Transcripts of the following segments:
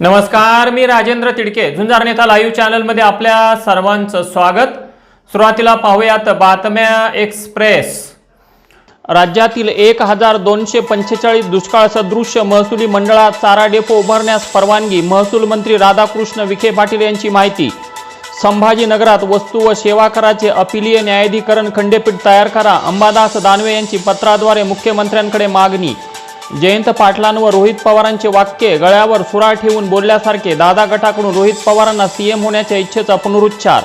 नमस्कार मी राजेंद्र तिडके. झुंजार नेता लाईव्ह चॅनलमध्ये आपल्या सर्वांचं स्वागत. सुरुवातीला पाहूयात बातम्या एक्सप्रेस. राज्यातील एक हजार दोनशे पंचेचाळीस दुष्काळ सदृश महसुली मंडळात चारा डेपो उभारण्यास परवानगी महसूल मंत्री राधाकृष्ण विखे पाटील यांची माहिती. संभाजीनगरात वस्तू व सेवा कराचे अपिलीय न्यायाधिकरण खंडपीठ तयार करा अंबादास दानवे यांची पत्राद्वारे मुख्यमंत्र्यांकडे मागणी. जयंत पाटलांवर रोहित पवारांचे वाक्य गळ्यावर सुरा ठेवून बोलल्यासारखे दादा गटाकडून रोहित पवारांना सीएम होण्याच्या इच्छेचा पुनरुच्चार.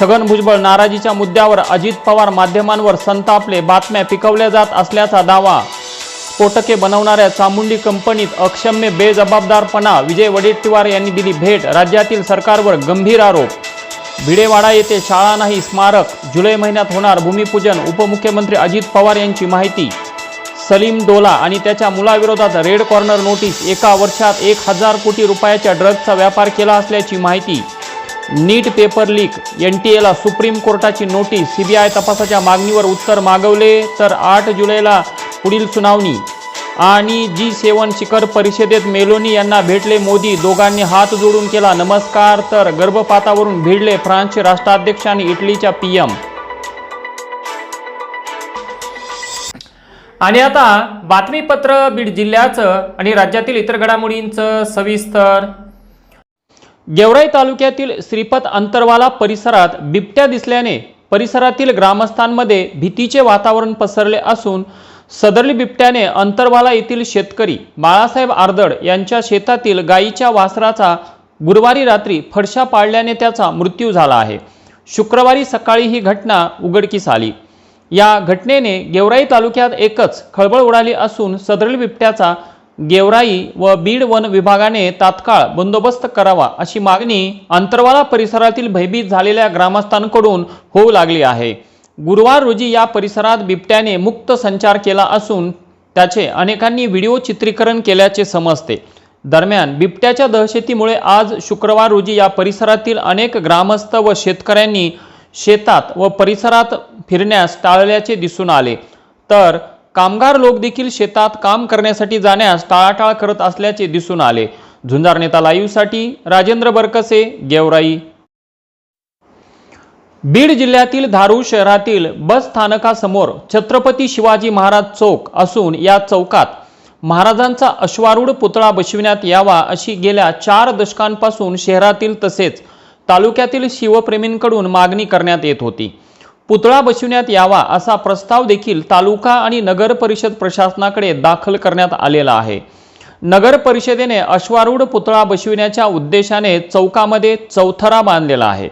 छगन भुजबळ नाराजीच्या मुद्द्यावर अजित पवार माध्यमांवर संतापले बातम्या पिकवल्या जात असल्याचा दावा. स्फोटके बनवणाऱ्या चामुंडी कंपनीत अक्षम्य बेजबाबदारपणा विजय वडेट्टीवार यांनी दिली भेट राज्यातील सरकारवर गंभीर आरोप. भिडेवाडा येथे शाळा नाही स्मारक. जुलै महिन्यात होणार भूमिपूजन उपमुख्यमंत्री अजित पवार यांची माहिती. सलीम डोला आणि त्याच्या मुलाविरोधात रेड कॉर्नर नोटीस एका वर्षात एक हजार कोटी रुपयाच्या ड्रग्जचा व्यापार केला असल्याची माहिती. NEET paper leak N T एला सुप्रीम कोर्टाची नोटीस सीबीआय तपासाच्या मागणीवर उत्तर मागवले तर आठ जुलैला पुढील सुनावणी. आणि जी सेवन शिखर परिषदेत मेलोनी यांना भेटले मोदी दोघांनी हात जोडून केला नमस्कार तर गर्भपातावरून भिडले फ्रान्सचे राष्ट्राध्यक्ष आणि इटलीच्या पी एम. आणि आता बातमीपत्र बीड जिल्ह्याचं आणि राज्यातील इतर घडामोडींचं सविस्तर. गेवराई तालुक्यातील श्रीपत अंतरवाला परिसरात बिबट्या दिसल्याने परिसरातील ग्रामस्थांमध्ये भीतीचे वातावरण पसरले असून सदरली बिबट्याने अंतरवाला येथील शेतकरी बाळासाहेब आर्दड यांच्या शेतातील गायीच्या वासराचा गुरुवारी रात्री फडशा पाडल्याने त्याचा मृत्यू झाला आहे. शुक्रवारी सकाळी ही घटना उघडकीस आली. या घटनेने गेवराई तालुक्यात एकच खळबळ उडाली असून सदरील बिबट्याचा गेवराई व बीड वन विभागाने तात्काळ बंदोबस्त करावा अशी मागणी अंतरवाला परिसरातील भयभीत झालेल्या ग्रामस्थांकडून होऊ लागली आहे. गुरुवार रोजी या परिसरात बिबट्याने मुक्त संचार केला असून त्याचे अनेकांनी व्हिडिओ चित्रीकरण केल्याचे समजते. दरम्यान बिबट्याच्या दहशतीमुळे आज शुक्रवार रोजी या परिसरातील अनेक ग्रामस्थ व शेतकऱ्यांनी शेतात व परिसरात फिरण्यास टाळल्याचे दिसून आले. तर कामगार लोक देखील शेतात काम करण्यासाठी जाण्यास टाळाटाळ करत असल्याचे दिसून आले. झुंजार नेता लाईव्हसाठी राजेंद्र बरकसे गेवराई. बीड जिल्ह्यातील धारूर शहरातील बस स्थानकासमोर छत्रपती शिवाजी महाराज चौक असून या चौकात महाराजांचा अश्वारूढ पुतळा बसविण्यात यावा अशी गेल्या चार दशकांपासून शहरातील तसेच तालुक्यातील शिवप्रेमींकडून मागणी करण्यात येत होती. पुतळा बसविण्यात यावा असा प्रस्ताव देखील तालुका आणि नगर परिषद प्रशासनाकडे दाखल करण्यात आलेला आहे. नगर परिषदेने अश्वारूढ पुतळा बसविण्याच्या उद्देशाने चौकामध्ये चौथरा बांधलेला आहे.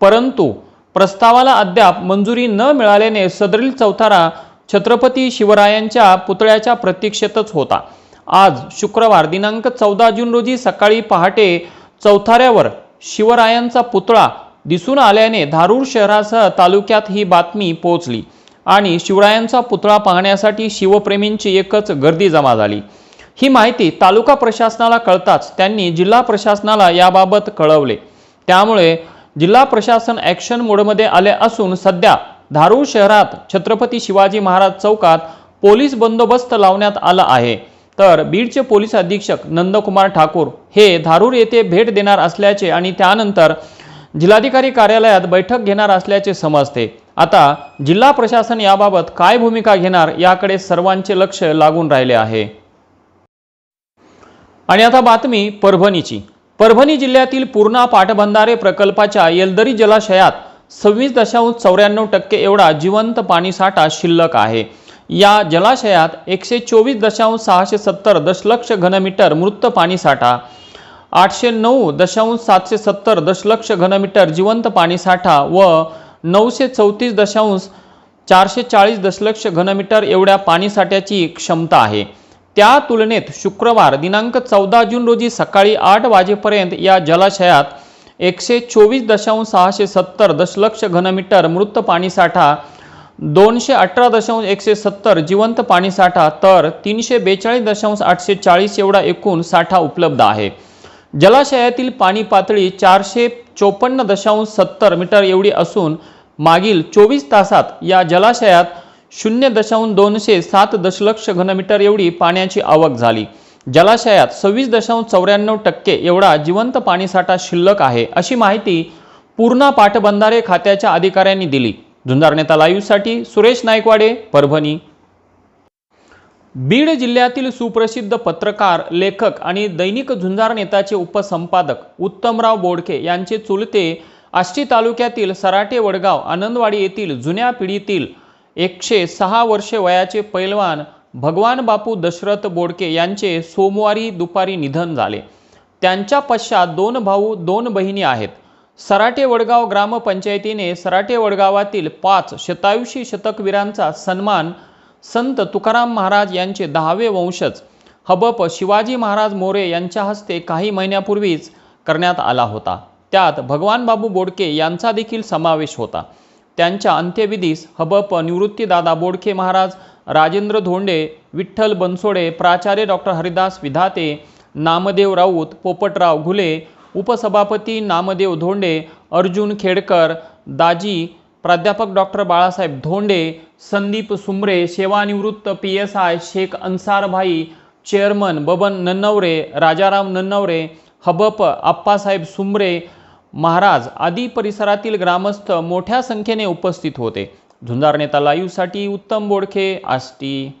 परंतु प्रस्तावाला अद्याप मंजुरी न मिळाल्याने सदरील चौथारा छत्रपती शिवरायांच्या पुतळ्याच्या प्रतीक्षेतच होता. आज शुक्रवार दिनांक चौदा जून रोजी सकाळी पहाटे चौथाऱ्यावर शिवरायांचा पुतळा दिसून आल्याने धारूर शहरासह तालुक्यात ही बातमी पोहोचली आणि शिवरायांचा पुतळा पाहण्यासाठी शिवप्रेमींची एकच गर्दी जमा झाली. ही माहिती तालुका प्रशासनाला कळताच त्यांनी जिल्हा प्रशासनाला याबाबत कळवले. त्यामुळे जिल्हा प्रशासन ॲक्शन मोडमध्ये आले असून सध्या धारूर शहरात छत्रपती शिवाजी महाराज चौकात पोलीस बंदोबस्त लावण्यात आला आहे. तर बीडचे पोलीस अधीक्षक नंदकुमार ठाकूर हे धारूर येथे भेट देणार असल्याचे आणि त्यानंतर जिल्हाधिकारी कार्यालयात बैठक घेणार असल्याचे समजते. आता जिल्हा प्रशासन याबाबत काय भूमिका घेणार याकडे सर्वांचे लक्ष लागून राहिले आहे. आणि आता बातमी परभणीची. परभणी जिल्ह्यातील पूर्णा पाटबंधारे प्रकल्पाच्या येलदरी जलाशयात सव्वीस दशांश चौऱ्याण्णव टक्के एवढा जिवंत पाणीसाठा शिल्लक आहे. या जलाशयात एकशे चोवीस दशांश सहाशे सत्तर दशलक्ष घनमीटर मृत पाणीसाठा आठशे नऊ दशांश सातशे सत्तर दशलक्ष घनमीटर जिवंत पाणीसाठा व नऊशे चौतीस दशांश चारशे चाळीस दशलक्ष घनमीटर एवढ्या पाणीसाठ्याची क्षमता आहे. त्या तुलनेत शुक्रवार दिनांक चौदा जून रोजी सकाळी आठ वाजेपर्यंत या जलाशयात एकशे चोवीस दशांश सहाशे सत्तर दशलक्ष घनमीटर मृत पाणीसाठा दोनशे अठरा दशांश एकशे सत्तर जिवंत पाणीसाठा तर तीनशे बेचाळीस दशांश आठशे चाळीस एवढा एकूण साठा उपलब्ध आहे. जलाशयातील पाणी पातळी चारशे चोपन्न दशांश सत्तर मीटर एवढी असून मागील चोवीस तासात या जलाशयात शून्य दशांश दोनशे सात दशलक्ष घनमीटर एवढी पाण्याची आवक झाली. जलाशयात सव्वीस दशांश चौऱ्याण्णव टक्के एवढा जिवंत पाणीसाठा शिल्लक आहे अशी माहिती पूर्णा पाटबंधारे खात्याच्या अधिकाऱ्यांनी दिली. झुंजार नेता लाईव्हसाठी सुरेश नायकवाडे परभणी. बीड जिल्ह्यातील सुप्रसिद्ध पत्रकार लेखक आणि दैनिक झुंजार नेताचे उपसंपादक उत्तमराव बोडके यांचे चुलते आष्टी तालुक्यातील सराटे वडगाव आनंदवाडी येथील जुन्या पिढीतील एकशे सहा वर्षे वयाचे पैलवान भगवान बापू दशरथ बोडके यांचे सोमवारी दुपारी निधन झाले. त्यांच्या पश्चात दोन भाऊ दोन बहिणी आहेत. सराटे वडगाव ग्रामपंचायतीने सराटे वडगावातील पाच शतायुषी शतकवीरांचा सन्मान संत तुकाराम महाराज यांचे दहावे वंशज हबप शिवाजी महाराज मोरे यांच्या हस्ते काही महिन्यापूर्वीच करण्यात आला होता. त्यात भगवान बाबू बोडके यांचा देखील समावेश होता. त्यांच्या अंत्यविधीस हबप निवृत्तीदादा बोडके महाराज राजेंद्र धोंडे विठ्ठल बनसोडे प्राचार्य डॉक्टर हरिदास विधाते नामदेव राऊत पोपटराव घुले उपसभापती नामदेव धोंडे अर्जुन खेडकर दाजी प्राध्यापक डॉक्टर बाळासाहेब धोंडे संदीप सुमरे सेवानिवृत्त P S I Shaikh Ansarbhai chairman Baban Nannaware Rajaram Nannaware हबप Appasaheb सुमरे महाराज आदी परिसरातील ग्रामस्थ मोठ्या संख्येने उपस्थित होते. झुंजार नेता लाईव्हसाठी उत्तम बोडखे आष्टी.